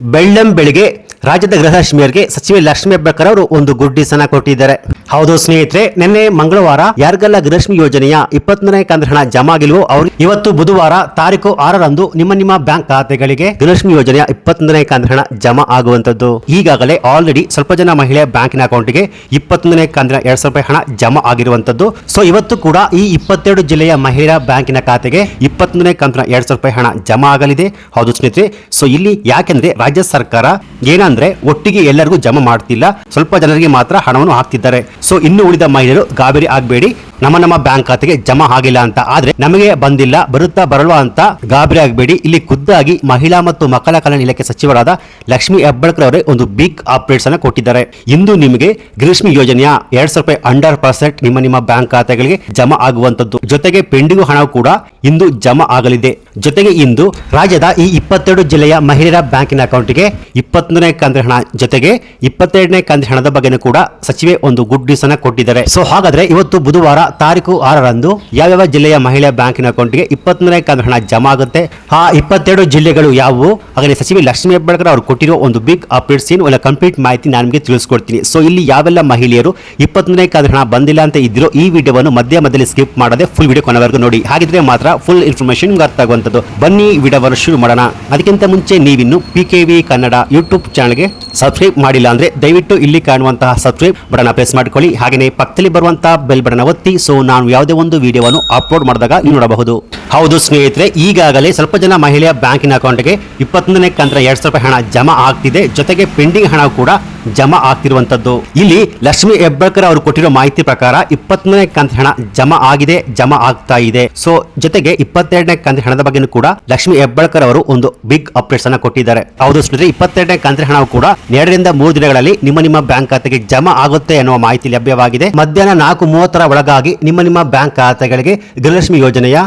ಬೆಳ್ಳಂ ಬೆಳಿಗ್ಗೆ ರಾಜ್ಯದ ಗೃಹಲಕ್ಷ್ಮಿಯರಿಗೆ ಸಚಿವೆ ಲಕ್ಷ್ಮೀ ಹೆಬ್ಬಾಳ್ಕರ್ ಅವರು ಒಂದು ಗುಡ್ಡಿಸನ ಕೊಟ್ಟಿದ್ದಾರೆ. ಹೌದು ಸ್ನೇಹಿತರೆ, ನಿನ್ನೆ ಮಂಗಳವಾರ ಯಾರಿಗೆಲ್ಲ ಗೃಹಲಕ್ಷ್ಮಿ ಯೋಜನೆಯ ಇಪ್ಪತ್ತನೇ ಕಂದ್ರ ಹಣ ಜಮಾ ಆಗಿಲ್ವೋ ಅವರು, ಇವತ್ತು ಬುಧವಾರ ತಾರೀಕು ಆರರಂದು ನಿಮ್ಮ ನಿಮ್ಮ ಬ್ಯಾಂಕ್ ಖಾತೆಗಳಿಗೆ ಗೃಹಲಕ್ಷ್ಮಿ ಯೋಜನೆಯ ಇಪ್ಪತ್ತೊಂದನೇ ಕಂದ್ರ ಹಣ ಜಮಾ ಆಗುವಂತದ್ದು ಈಗಾಗಲೇ ಆಲ್ರೆಡಿ ಸ್ವಲ್ಪ ಜನ ಮಹಿಳೆಯ ಬ್ಯಾಂಕಿನ ಅಕೌಂಟ್ಗೆ ಇಪ್ಪತ್ತೊಂದನೇ ಕಂದ್ರ ಎರಡ್ ಸಾವಿರ ರೂಪಾಯಿ ಹಣ ಜಮಾ ಆಗಿರುವಂತದ್ದು ಸೊ ಇವತ್ತು ಕೂಡ ಈ ಇಪ್ಪತ್ತೆರಡು ಜಿಲ್ಲೆಯ ಮಹಿಳಾ ಬ್ಯಾಂಕಿನ ಖಾತೆಗೆ ಇಪ್ಪತ್ತೊಂದನೇ ಕಂತಿನ ಎರಡ್ ಸಾವಿರ ರೂಪಾಯಿ ಹಣ ಜಮಾ ಆಗಲಿದೆ. ಹೌದು ಸ್ನೇಹಿತರೆ ಸೊ ಇಲ್ಲಿ ಯಾಕೆಂದ್ರೆ ರಾಜ್ಯ ಸರ್ಕಾರ ಏನಂದ್ರೆ ಒಟ್ಟಿಗೆ ಎಲ್ಲರಿಗೂ ಜಮಾ ಮಾಡ್ತಿಲ್ಲ, ಸ್ವಲ್ಪ ಜನರಿಗೆ ಮಾತ್ರ ಹಣವನ್ನು ಹಾಕ್ತಿದ್ದಾರೆ. ಸೊ ಇನ್ನು ಉಳಿದ ಮಹಿಳೆಯರು ಗಾಬರಿ ಆಗಬೇಡಿ. ನಮ್ಮ ನಮ್ಮ ಬ್ಯಾಂಕ್ ಖಾತೆಗೆ ಜಮಾ ಆಗಿಲ್ಲ ಅಂತ. ಆದ್ರೆ ನಮಗೆ ಬಂದಿಲ್ಲ, ಬರುತ್ತಾ ಬರಲ್ವಾ ಅಂತ ಗಾಬರಿ ಆಗಬೇಡಿ. ಇಲ್ಲಿ ಖುದ್ದಾಗಿ ಮಹಿಳಾ ಮತ್ತು ಮಕ್ಕಳ ಕಲ್ಯಾಣ ಇಲಾಖೆ ಸಚಿವರಾದ ಲಕ್ಷ್ಮಿ ಹೆಬ್ಬಾಳ್ಕರ್ ಅವರೇ ಒಂದು ಬಿಗ್ ಅಪ್ಡೇಟ್ಸ್ ಅನ್ನು ಕೊಟ್ಟಿದ್ದಾರೆ. ಇಂದು ನಿಮಗೆ ಗ್ರೀಷ್ಮಿ ಯೋಜನೆಯ ಎರಡ್ ಸಾವಿರ ರೂಪಾಯಿ ಅಂಡರ್ ಪರ್ಸೆಂಟ್ ನಿಮ್ಮ ನಿಮ್ಮ ಬ್ಯಾಂಕ್ ಖಾತೆಗಳಿಗೆ ಜಮಾ ಆಗುವಂತದ್ದು ಜೊತೆಗೆ ಪೆಂಡಿಂಗ್ ಹಣ ಕೂಡ ಇಂದು ಜಮಾ ಆಗಲಿದೆ. ಜೊತೆಗೆ ಇಂದು ರಾಜ್ಯದ ಈ ಇಪ್ಪತ್ತೆರಡು ಜಿಲ್ಲೆಯ ಮಹಿಳೆಯರ ಬ್ಯಾಂಕಿನ ಅಕೌಂಟ್ಗೆ ಇಪ್ಪತ್ತೊಂದನೇ ಕಂತಿನ ಹಣ, ಜೊತೆಗೆ ಇಪ್ಪತ್ತೆರಡನೇ ಕಂತಿನ ಹಣದ ಬಗ್ಗೆನೂ ಕೂಡ ಸಚಿವೆ ಒಂದು ಗುಡ್ ನ್ಯೂಸ್ ಅನ್ನ ಕೊಟ್ಟಿದ್ದಾರೆ. ಸೊ ಹಾಗಾದ್ರೆ ಇವತ್ತು ಬುಧವಾರ ತಾರೀಕು ಆರರಂದು ಯಾವ್ಯಾವ ಜಿಲ್ಲೆಯ ಮಹಿಳಾ ಬ್ಯಾಂಕಿನ ಅಕೌಂಟ್ಗೆ ಇಪ್ಪತ್ತೊಂದನೇ ಕಂತು ಹಣ ಜಮಾ ಆಗುತ್ತೆ ಆ ಇಪ್ಪತ್ತೆರಡು ಜಿಲ್ಲೆಗಳು ಯಾವುವು? ಹಾಗೆ ಸಚಿವೆ ಲಕ್ಷ್ಮೀ ಹೆಬ್ಬಾಳ್ಕರ್ ಅವರು ಕೊಟ್ಟಿರೋ ಒಂದು ಬಿಗ್ ಅಪ್ಡೇಟ್ ಸೀನ್ ಒಂದು ಕಂಪ್ಲೀಟ್ ಮಾಹಿತಿ ನಾನು ನಿಮಗೆ ತಿಳಿಸ್ಕೊಡ್ತೀನಿ. ಸೊ ಇಲ್ಲಿ ಯಾವೆಲ್ಲ ಮಹಿಳೆಯರು ಇಪ್ಪತ್ತೊಂದನೇ ಕಂತು ಹಣ ಬಂದಿಲ್ಲ ಅಂತ ಇದ್ದಿರೋ ಈ ವಿಡಿಯೋವನ್ನು ಮಧ್ಯ ಮಧ್ಯದಲ್ಲಿ ಸ್ಕಿಪ್ ಮಾಡದೆ ಫುಲ್ ವಿಡಿಯೋ ಕೊನೆವರೆಗೂ ನೋಡಿ. ಹಾಗಿದ್ರೆ ಮಾತ್ರ ಫುಲ್ ಇನ್ಫಾರ್ಮೇಶನ್ ನಿಮ್ಗೆ ಅರ್ಥ ಆಗುವಂಥದ್ದು. ಬನ್ನಿ ವಿಡಿಯೋವನ್ನು ಶುರು ಮಾಡೋಣ. ಅದಕ್ಕಿಂತ ಮುಂಚೆ ನೀವಿನ್ನು P K V Kannada YouTube ಚಾನಲ್ಗೆ ಸಬ್ಸ್ಕ್ರೈಬ್ ಮಾಡಿಲ್ಲ ಅಂದ್ರೆ ದಯವಿಟ್ಟು ಇಲ್ಲಿ ಕಾಣುವಂತಹ ಸಬ್ಸ್ಕ್ರೈಬ್ ಬಟನ್ ಪ್ರೆಸ್ ಮಾಡ್ಕೊಳ್ಳಿ. ಹಾಗೆಯೇ ಪಕ್ಕದಲ್ಲಿ ಬರುವಂತಹ ಬೆಲ್ ಬಟನ್ ಒತ್ತಿ ಸೊ ನಾನು ಯಾವುದೇ ಒಂದು ವಿಡಿಯೋವನ್ನು ಅಪ್ಲೋಡ್ ಮಾಡಿದಾಗ ನೀವು ನೋಡಬಹುದು. ಹೌದು ಸ್ನೇಹಿತರೆ, ಈಗಾಗಲೇ ಸ್ವಲ್ಪ ಜನ ಮಹಿಳೆಯ ಬ್ಯಾಂಕಿನ ಅಕೌಂಟ್ಗೆ ಇಪ್ಪತ್ತೊಂದನೇ ಕಂತ್ರ ಎರಡ್ ಸಾವಿರ ರೂಪಾಯಿ ಹಣ ಜಮಾ ಆಗ್ತಿದೆ. ಜೊತೆಗೆ ಪೆಂಡಿಂಗ್ ಹಣ ಕೂಡ ಜಮಾ ಆಗ್ತಿರುವಂತದ್ದು ಇಲ್ಲಿ ಲಕ್ಷ್ಮಿ ಹೆಬ್ಬಳ್ಕರ್ ಅವರು ಕೊಟ್ಟಿರೋ ಮಾಹಿತಿ ಪ್ರಕಾರ ಇಪ್ಪತ್ತೊಂದನೇ ಕಂತ್ರ ಹಣ ಜಮಾ ಆಗಿದೆ, ಜಮಾ ಆಗ್ತಾ ಇದೆ. ಸೊ ಜೊತೆಗೆ ಇಪ್ಪತ್ತೆರಡನೇ ಕಂತ್ರ ಹಣದ ಬಗ್ಗೆ ಕೂಡ ಲಕ್ಷ್ಮಿ ಹೆಬ್ಬಳ್ಕರ್ ಅವರು ಒಂದು ಬಿಗ್ ಅಪ್ಡೇಟ್ಸ್ ಅನ್ನ ಕೊಟ್ಟಿದ್ದಾರೆ. ಹೌದು ಸ್ನೇಹಿತರೆ, ಇಪ್ಪತ್ತೆರಡನೇ ಕಂತ್ರ ಹಣ ಕೂಡ ಎರಡರಿಂದ ಮೂರು ದಿನಗಳಲ್ಲಿ ನಿಮ್ಮ ನಿಮ್ಮ ಬ್ಯಾಂಕ್ ಖಾತೆಗೆ ಜಮಾ ಆಗುತ್ತೆ ಎನ್ನುವ ಮಾಹಿತಿ ಲಭ್ಯವಾಗಿದೆ. ಮಧ್ಯಾಹ್ನ ನಾಲ್ಕು ಮೂವತ್ತರ ಒಳಗಾಗಿ ನಿಮ್ಮ ನಿಮ್ಮ ಬ್ಯಾಂಕ್ ಖಾತೆಗಳಿಗೆ ಗೃಹಲಕ್ಷ್ಮಿ ಯೋಜನೆಯ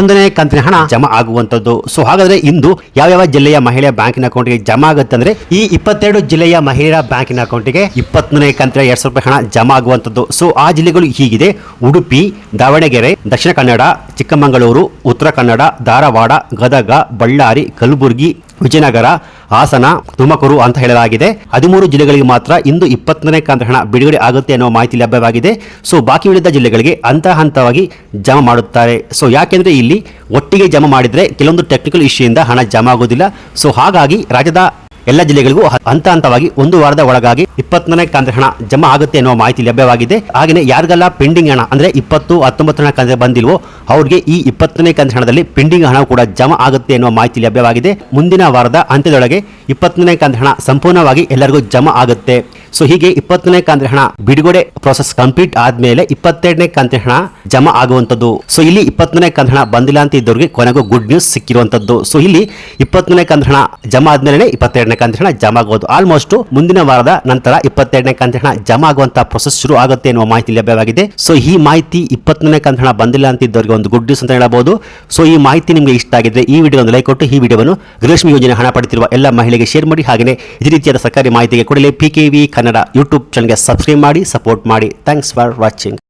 ಇಪ್ಪತ್ತೊಂದನೇ ಕಂತಿನ ಹಣ ಜಮಾ ಆಗುವಂತದ್ದು ಸೊ ಹಾಗಾದ್ರೆ ಇಂದು ಯಾವ್ಯಾವ ಜಿಲ್ಲೆಯ ಮಹಿಳೆಯ ಬ್ಯಾಂಕಿನ ಅಕೌಂಟ್ಗೆ ಜಮಾ ಆಗುತ್ತೆ ಅಂದ್ರೆ ಈ ಇಪ್ಪತ್ತೆರಡು ಜಿಲ್ಲೆಯ ಮಹಿಳೆಯರ ಬ್ಯಾಂಕಿನ ಅಕೌಂಟ್ಗೆ ಇಪ್ಪತ್ತನೇ ಕಂತಿನ ಎರಡ್ ಸಾವಿರ ರೂಪಾಯಿ ಹಣ ಜಮಾ ಆಗುವಂತದ್ದು ಸೊ ಆ ಜಿಲ್ಲೆಗಳು ಹೀಗಿದೆ. ಉಡುಪಿ, ದಾವಣಗೆರೆ, ದಕ್ಷಿಣ ಕನ್ನಡ, ಚಿಕ್ಕಮಗಳೂರು, ಉತ್ತರ ಕನ್ನಡ, ಧಾರವಾಡ, ಗದಗ, ಬಳ್ಳಾರಿ, ಕಲಬುರಗಿ ವಿಜಯನಗರ, ಹಾಸನ, ತುಮಕೂರು ಅಂತ ಹೇಳಲಾಗಿದೆ. ಹದಿಮೂರು ಜಿಲ್ಲೆಗಳಿಗೆ ಮಾತ್ರ ಇಂದು ಇಪ್ಪತ್ತನೇ ಕಂತ ಹಣ ಬಿಡುಗಡೆ ಆಗುತ್ತೆ ಅನ್ನೋ ಮಾಹಿತಿ ಲಭ್ಯವಾಗಿದೆ. ಸೊ, ಬಾಕಿ ಉಳಿದ ಜಿಲ್ಲೆಗಳಿಗೆ ಹಂತ ಹಂತವಾಗಿ ಜಮಾ ಮಾಡುತ್ತಾರೆ. ಸೊ, ಯಾಕೆಂದ್ರೆ ಇಲ್ಲಿ ಒಟ್ಟಿಗೆ ಜಮಾ ಮಾಡಿದ್ರೆ ಕೆಲವೊಂದು ಟೆಕ್ನಿಕಲ್ ಇಶ್ಯೂಯಿಂದ ಹಣ ಜಮಾ ಆಗೋದಿಲ್ಲ ಸೊ, ಹಾಗಾಗಿ ರಾಜ್ಯದ ಎಲ್ಲ ಜಿಲ್ಲೆಗಳಿಗೂ ಹಂತ ಹಂತವಾಗಿ ಒಂದು ವಾರದ ಒಳಗಾಗಿ ಇಪ್ಪತ್ತನೇ ಕಂತಿನ ಹಣ ಜಮಾ ಆಗುತ್ತೆ ಎನ್ನುವ ಮಾಹಿತಿ ಲಭ್ಯವಾಗಿದೆ. ಹಾಗೆಯೇ ಯಾರಿಗೆಲ್ಲ ಪೆಂಡಿಂಗ್ ಹಣ, ಅಂದ್ರೆ ಇಪ್ಪತ್ತು, ಹತ್ತೊಂಬತ್ತನೇ ಕಂತು ಬಂದಿಲ್ವೋ, ಅವ್ರಿಗೆ ಈ ಇಪ್ಪತ್ತನೇ ಕಂತಿನ ಹಣದಲ್ಲಿ ಪೆಂಡಿಂಗ್ ಹಣ ಕೂಡ ಜಮಾ ಆಗುತ್ತೆ ಎನ್ನುವ ಮಾಹಿತಿ ಲಭ್ಯವಾಗಿದೆ. ಮುಂದಿನ ವಾರದ ಅಂತ್ಯದೊಳಗೆ ಇಪ್ಪತ್ತನೇ ಕಂತಿನ ಹಣ ಸಂಪೂರ್ಣವಾಗಿ ಎಲ್ಲರಿಗೂ ಜಮಾ ಆಗುತ್ತೆ. ಸೊ ಹೀಗೆ ಇಪ್ಪತ್ತನೇ ಕಂತಿನ ಹಣ ಬಿಡುಗಡೆ ಪ್ರೊಸೆಸ್ ಕಂಪ್ಲೀಟ್ ಆದ್ಮೇಲೆ ಇಪ್ಪತ್ತೆರಡನೇ ಕಂತಿನ ಹಣ ಜಮಾ ಆಗುವಂತದ್ದು ಸೊ ಇಲ್ಲಿ ಇಪ್ಪತ್ತನೇ ಕಂತಿನ ಹಣ ಬಂದಿಲ್ಲ ಅಂತ ಇದ್ದವರಿಗೆ ಕೊನೆಗೂ ಗುಡ್ ನ್ಯೂಸ್ ಸಿಕ್ಕಿರುವಂತದ್ದು ಸೊ ಇಲ್ಲಿ ಇಪ್ಪತ್ತನೇ ಕಂತಿನ ಹಣ ಜಮಾ ಆದ್ಮೇಲೆ ಇಪ್ಪತ್ತೆರಡನೇ ಕಂತಿನ ಹಣ ಜಮಾ ಆಗೋದು ಆಲ್ಮೋಸ್ಟ್ ಮುಂದಿನ ವಾರದ ನಂತರ ಇಪ್ಪತ್ತೆರಡನೇ ಕಂತಿನ ಹಣ ಜಮಾ ಆಗುವಂತಹ ಪ್ರೊಸೆಸ್ ಶುರು ಆಗುತ್ತೆ ಎನ್ನುವ ಮಾಹಿತಿ ಲಭ್ಯವಾಗಿದೆ. ಸೊ ಈ ಮಾಹಿತಿ ಇಪ್ಪತ್ತನೇ ಹಣ ಬಂದಿಲ್ಲ ಅಂತ ಇದ್ದವರಿಗೆ ಒಂದು ಗುಡ್ ನ್ಯೂಸ್ ಅಂತ ಹೇಳಬಹುದು ಸೊ ಈ ಮಾಹಿತಿ ನಿಮಗೆ ಇಷ್ಟ ಆಗಿದ್ರೆ ಈ ವಿಡಿಯೋ ಒಂದು ಲೈಕ್ ಕೊಟ್ಟು, ಈ ವಿಡಿಯೋವನ್ನು ಗೃಹಲಕ್ಷ್ಮಿ ಯೋಜನೆ ಹಣ ಪಡೆದಿರುವ ಎಲ್ಲ ಮಹಿಳೆಗೆ ಶೇರ್ ಮಾಡಿ. ಹಾಗೆಯೇ ಇದೇ ರೀತಿಯಾದ ಸರ್ಕಾರಿ ಮಾಹಿತಿಗೆ ಕೊಡಲಿ P K V Kannada YouTube ಚಾನಲ್ಗೆ ಸಬ್ಸ್ಕ್ರೈಬ್ ಮಾಡಿ ಸಪೋರ್ಟ್ ಮಾಡಿ. Thanks for watching